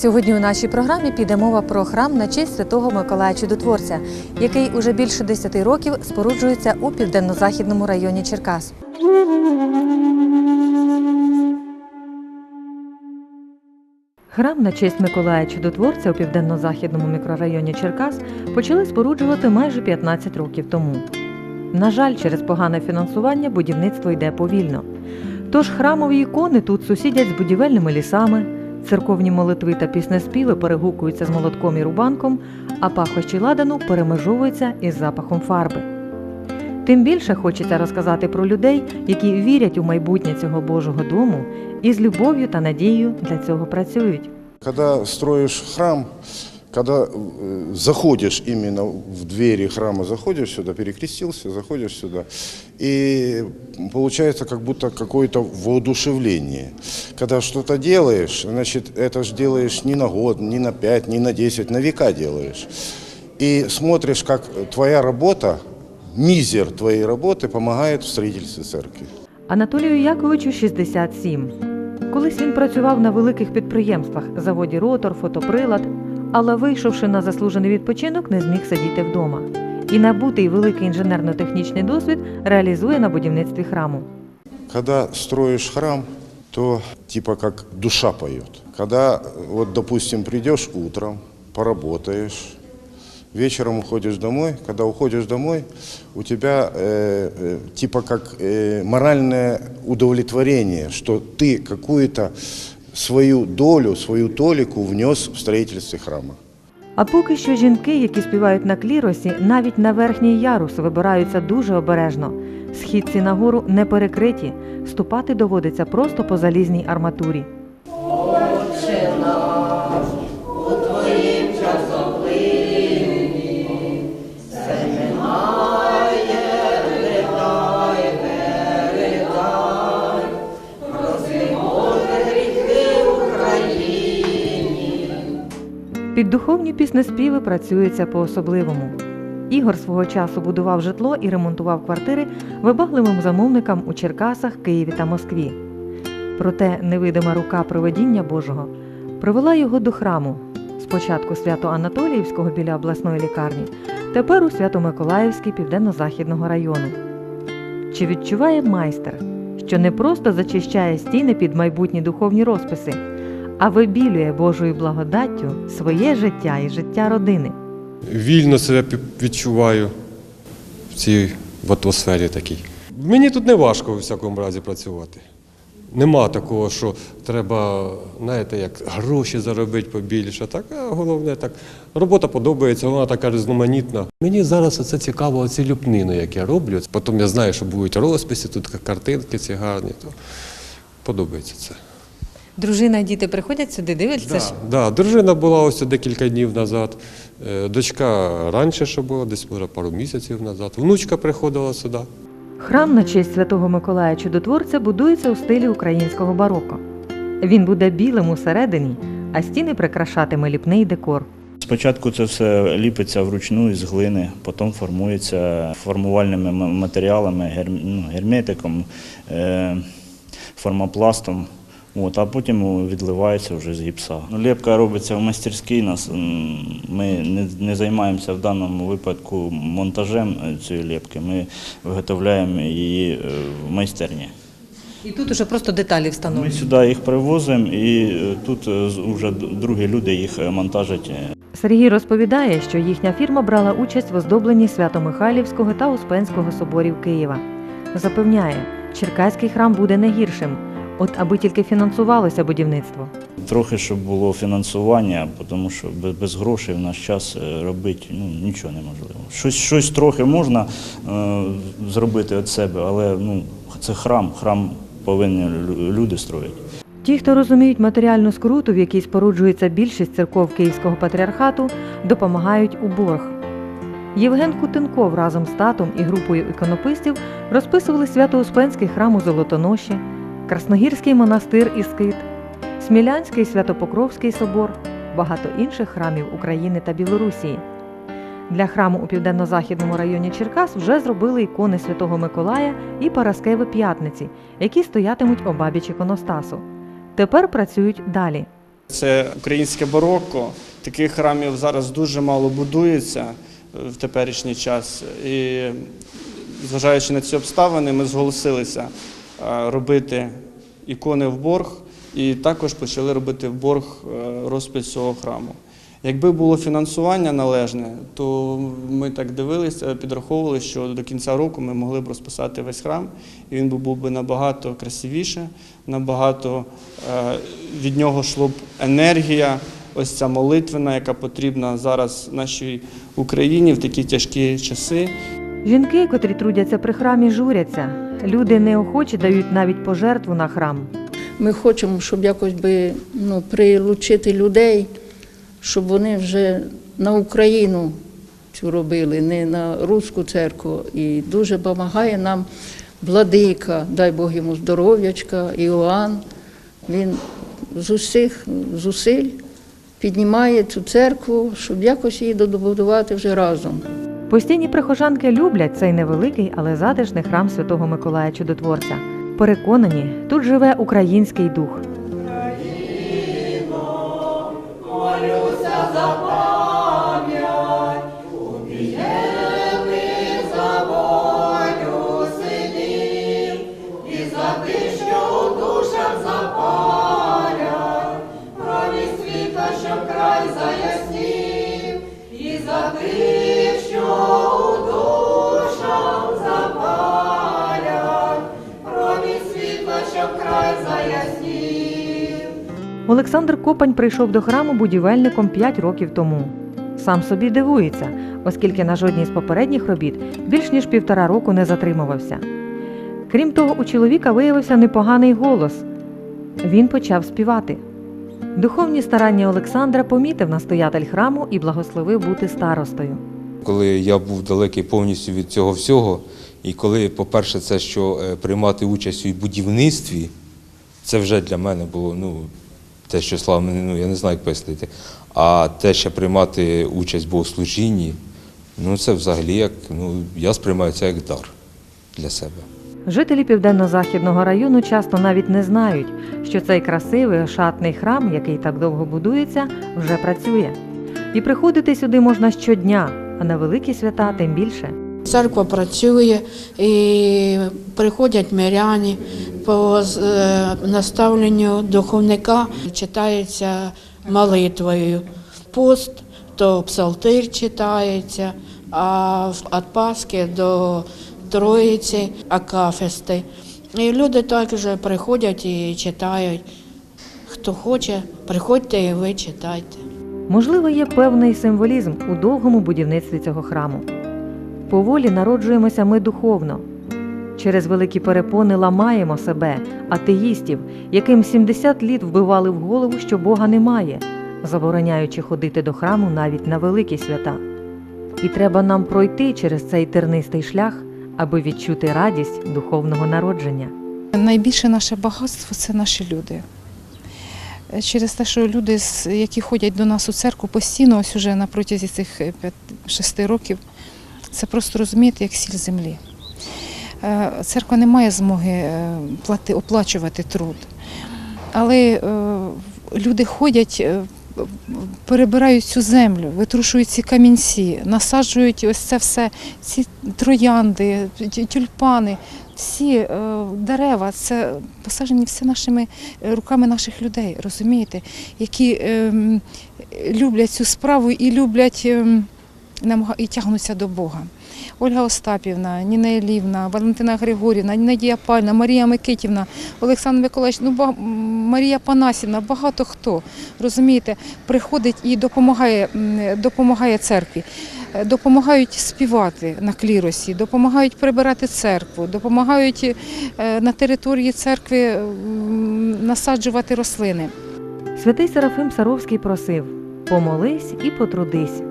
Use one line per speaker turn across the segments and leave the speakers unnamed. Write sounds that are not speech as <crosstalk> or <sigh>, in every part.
Сьогодні у нашій програмі піде мова про храм на честь святого Миколая Чудотворця, який уже більше 10 років споруджується у південно-західному районі Черкас. Храм на честь Миколая Чудотворця у південно-західному мікрорайоні Черкас почали споруджувати майже 15 років тому. На жаль, через погане фінансування будівництво йде повільно. Тож храмові ікони тут сусідять з будівельними лісами, церковні молитви та піснеспіви перегукуються з молотком і рубанком, а пахощі ладану перемежовуються із запахом фарби. Тим більше хочеться розказати про людей, які вірять у майбутнє цього Божого дому і з любов'ю та надією для цього працюють.
Коли строїш храм, когда э, заходишь именно в двери храма, заходишь сюда, перекрестился, заходишь сюда, и получается как будто какое-то воодушевление. Когда что-то делаешь, значит, это же делаешь не на год, не на пять, не на десять, на века делаешь. И смотришь, как твоя работа, мизер твоей работы помогает в строительстве церкви.
Анатолію Яковичу 67. Колись він працював на великих підприємствах, заводі Ротор, фотоприлад, але вийшовши на заслужений відпочинок, не зміг сидіти вдома. І набутий великий інженерно-технічний досвід реалізує на будівництві храму.
Когда строишь храм, то типа как душа поет. Когда, э, вот, допустим, придешь утром, поработаешь, вечером уходишь домой, когда уходишь домой, у тебя э, э, типа как э, моральное удовлетворение, что ты какую-то свою долю, свою толіку внес в строительстве храма.
А поки що жінки, які співають на кліросі, навіть на верхній ярус вибираються дуже обережно. Східці на гору не перекриті, ступати доводиться просто по залізній арматурі. Під духовні піснеспіви працюється по-особливому. Ігор свого часу будував житло і ремонтував квартири вибагливим замовникам у Черкасах, Києві та Москві. Проте невидима рука проведіння Божого привела його до храму. Спочатку Свято-Анатоліївського біля обласної лікарні, тепер у Свято-Миколаївській південно-західного району. Чи відчуває майстер, що не просто зачищає стіни під майбутні духовні розписи, а вибілює Божою благодаттю своє життя і життя родини?
вільно себе відчуваю в цій в атмосфері такій. Мені тут не важко у всякому разі працювати. Нема такого, що треба, знаєте, як гроші заробити побільше. Так, а головне так. Робота подобається, вона така різноманітна. Мені зараз це цікаво, оці люпнини, як я роблю. Потім я знаю, що будуть розписи, тут картинки ці гарні. То подобається це.
Дружина і діти приходять сюди, дивляться.
Да, да, дружина була ось декілька днів назад. Е, Дочка раніше ще була, десь може пару місяців назад. Внучка приходила сюди.
Храм на честь святого Миколая Чудотворця будується у стилі українського бароко. Він буде білим усередині, а стіни прикрашатиме ліпний декор.
Спочатку це все ліпиться вручну із глини, потім формується формувальними матеріалами, ну, герметиком, е, формопластом. От, а потім відливається вже з гіпса. Ну, Лепка робиться в майстерській. Нас ми не, не займаємося в даному випадку монтажем е, цієї лепки. Ми виготовляємо її е, в майстерні.
І тут уже просто деталі
Ми сюди їх привозимо, і е, тут вже другі люди їх монтажать.
Сергій розповідає, що їхня фірма брала участь в оздобленні Свято-Михайлівського та Успенського соборів Києва. Запевняє, Черкаський храм буде не гіршим, от аби тільки фінансувалося будівництво.
Трохи, щоб було фінансування, тому що без, грошей в наш час е, робити ну, нічого неможливо. Щось, щось трохи можна е, зробити від себе, але ну, це храм, храм повинні люди строїти.
Ті, хто розуміють матеріальну скруту, в якій споруджується більшість церков Київського патріархату, допомагають у борг. Євген Кутенков разом з татом і групою іконописців розписували Свято-Успенський храм у Золотоноші, Красногірський монастир і Скит, Смілянський Святопокровський собор, багато інших храмів України та Білорусії. Для храму у південно-західному районі Черкас вже зробили ікони Святого Миколая і Параскеви П'ятниці, які стоятимуть обабіч іконостасу. Тепер працюють далі.
Це українське барокко. Таких храмів зараз дуже мало будується е, в теперішній час. І зважаючи на ці обставини, ми зголосилися робити ікони в борг і також почали робити в борг е, розпис цього храму. Якби було фінансування належне, то ми так дивилися, підраховували, що до кінця року ми могли б розписати весь храм, і він був би набагато красивіше, набагато е, від нього йшла б енергія, ось ця молитвена, яка потрібна зараз нашій Україні в такі тяжкі часи.
Жінки, котрі трудяться при храмі, журяться. Люди неохоче дають навіть пожертву на храм.
Ми хочемо, щоб якось би ну, прилучити людей, щоб вони вже на Україну цю робили, не на руську церкву. І дуже допомагає нам владика, дай Бог йому здоров'ячка, Іоанн. Він з усіх зусиль піднімає цю церкву, щоб якось її добудувати вже разом.
Постійні прихожанки люблять цей невеликий, але затишний храм Святого Миколая Чудотворця. Переконані, тут живе український дух. Олександр Копань прийшов до храму будівельником 5 років тому. Сам собі дивується, оскільки на жодній з попередніх робіт більш ніж півтора року не затримувався. Крім того, у чоловіка виявився непоганий голос. Він почав співати. Духовні старання Олександра помітив настоятель храму і благословив бути старостою.
Коли я був далекий повністю від цього всього, і коли, по-перше, це що е, приймати участь у будівництві, це вже для мене було ну, те, що слава ну я не знаю, як пояснити. А те, що приймати участь в богослужінні, ну це взагалі як ну, я сприймаю це як дар для себе.
Жителі південно-західного району часто навіть не знають, що цей красивий ошатний храм, який так довго будується, вже працює. І приходити сюди можна щодня, а на великі свята тим більше.
Церква працює і приходять миряни по е, наставленню духовника, читається молитвою. Пост то псалтир читається, а від Пасхи до Троїці акафисти. І люди також приходять і читають. Хто хоче, приходьте і ви читайте.
Можливо, є певний символізм у довгому будівництві цього храму. Поволі народжуємося ми духовно. Через великі перепони ламаємо себе, атеїстів, яким 70 літ вбивали в голову, що Бога немає, забороняючи ходити до храму навіть на великі свята. І треба нам пройти через цей тернистий шлях, аби відчути радість духовного народження.
Найбільше наше багатство це наші люди. Е, Через те, що люди, які ходять до нас у церкву постійно, ось уже на протязі цих 5-6 років, це просто розумієте, як сіль землі. Е, Церква не має змоги е, плати, оплачувати труд. Але е, люди ходять, е, перебирають цю землю, витрушують ці камінці, насаджують ось це все, ці троянди, тюльпани, всі е, дерева, це посаджені все нашими е, руками наших людей, розумієте, які ем, люблять цю справу і люблять намага- і тягнуться до Бога. Ольга Остапівна, Ніна Елівна, Валентина Григорівна, Надія Пальна, Марія Микитівна, Олександр Миколаївич, ну, Марія Панасівна, багато хто, розумієте, приходить і допомагає, допомагає церкві. Е, Допомагають співати на кліросі, допомагають прибирати церкву, допомагають е, на території церкви насаджувати рослини.
Святий Серафим Саровський просив помолись і потрудись.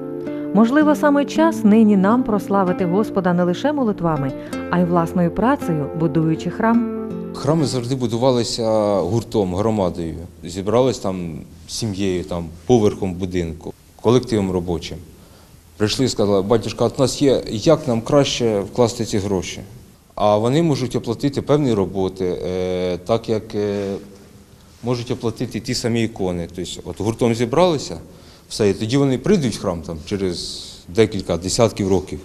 Можливо, саме час нині нам прославити Господа не лише молитвами, а й власною працею, будуючи храм.
Храми завжди будувалися гуртом, громадою. Зібрались там сім'єю, там, поверхом будинку, колективом робочим. Прийшли і сказали, батюшка, от нас є, як нам краще вкласти ці гроші? А вони можуть оплатити певні роботи, е, так як е, можуть оплатити ті самі ікони. Тобто, от гуртом зібралися, все, і тоді вони прийдуть в храм там через декілька десятків років,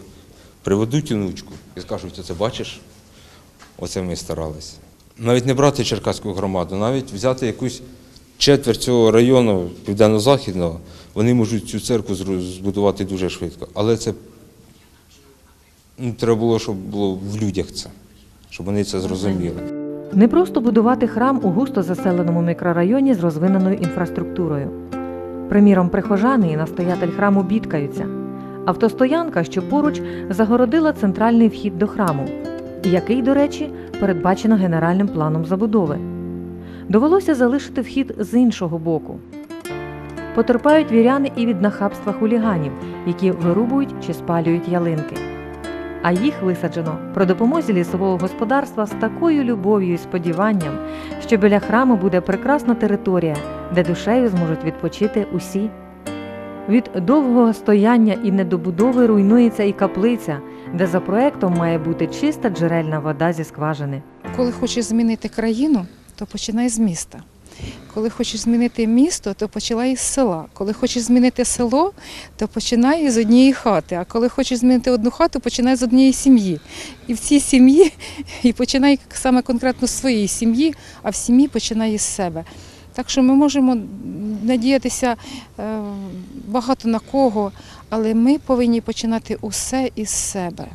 приведуть онучку і скажуть, оце бачиш, оце ми старалися. Навіть не брати Черкаську громаду, навіть взяти якусь четверть цього району південно-західного, вони можуть цю церкву збудувати дуже швидко. Але це ну, треба було, щоб було в людях це, щоб вони це зрозуміли.
Не просто будувати храм у густо заселеному мікрорайоні з розвиненою інфраструктурою. Приміром, прихожани і настоятель храму бідкаються. Автостоянка, що поруч, загородила центральний вхід до храму, який, до речі, передбачено генеральним планом забудови. Довелося залишити вхід з іншого боку. Потерпають віряни і від нахабства хуліганів, які вирубують чи спалюють ялинки. А їх висаджено при допомозі лісового господарства з такою любов'ю і сподіванням, що біля храму буде прекрасна територія, де душею зможуть відпочити усі. Від довгого стояння і недобудови руйнується і каплиця, де за проектом має бути чиста джерельна вода зі скважини.
Коли хочеш змінити країну, то починай з міста. Коли хочеш змінити місто, то починай з села. Коли хочеш змінити село, то починай з однієї хати. А коли хочеш змінити одну хату, починай з однієї сім'ї. І в цій сім'ї <laughs> і починай саме конкретно з своєї сім'ї, а в сім'ї починай із себе. Так що ми можемо надіятися е, багато на кого, але ми повинні починати усе із себе.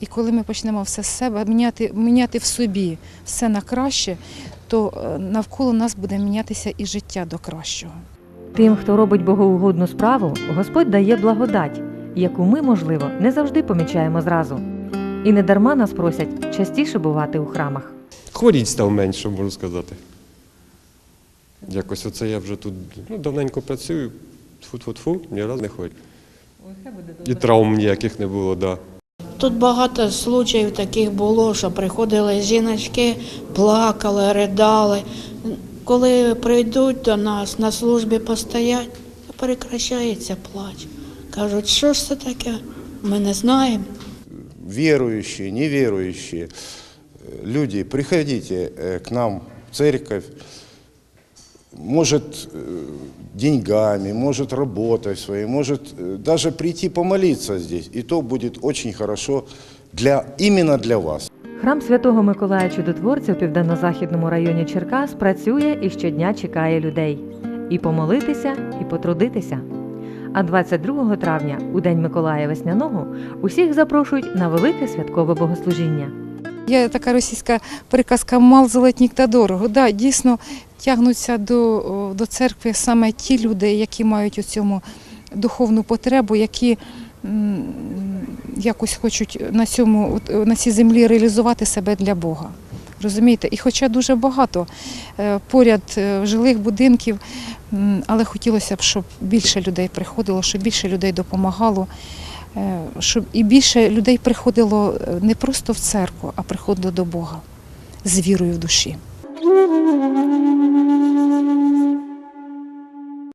І коли ми почнемо все з себе, міняти, міняти в собі все на краще, то е, навколо нас буде мінятися і життя до кращого.
Тим, хто робить богоугодну справу, Господь дає благодать, яку ми, можливо, не завжди помічаємо зразу. І не дарма нас просять частіше бувати у храмах.
Хворіть став менше, можу сказати. Якось оце я вже тут ну, давненько працюю, тфу-тфу-тфу, ні разу не хворів. І травм ніяких не було, так. Да.
Тут багато случаїв таких було, що приходили жіночки, плакали, ридали. Коли прийдуть до нас на службі постоять, то прекращається плач. Кажуть, що ж це таке? Ми не знаємо.
верующие, неверующие, люди, приходите э, к нам в церковь, может э, деньгами, может работой своей, может э, даже прийти помолиться здесь, и то будет очень хорошо для, именно для вас.
Храм Святого Миколая Чудотворця у південно-західному районі Черкас працює і щодня чекає людей. І помолитися, і потрудитися. А 22 травня, у День Миколая Весняного, усіх запрошують на велике святкове богослужіння.
Є така російська приказка мал золотник та дорого. Да, дійсно тягнуться до, до церкви саме ті люди, які мають у цьому духовну потребу, які якось хочуть на цьому на цій землі реалізувати себе для Бога. Розумієте? І хоча дуже багато е, поряд е, жилих будинків, але хотілося б, щоб більше людей приходило, щоб більше людей допомагало, е, щоб і більше людей приходило не просто в церкву, а приходило до Бога з вірою в душі. Thank you.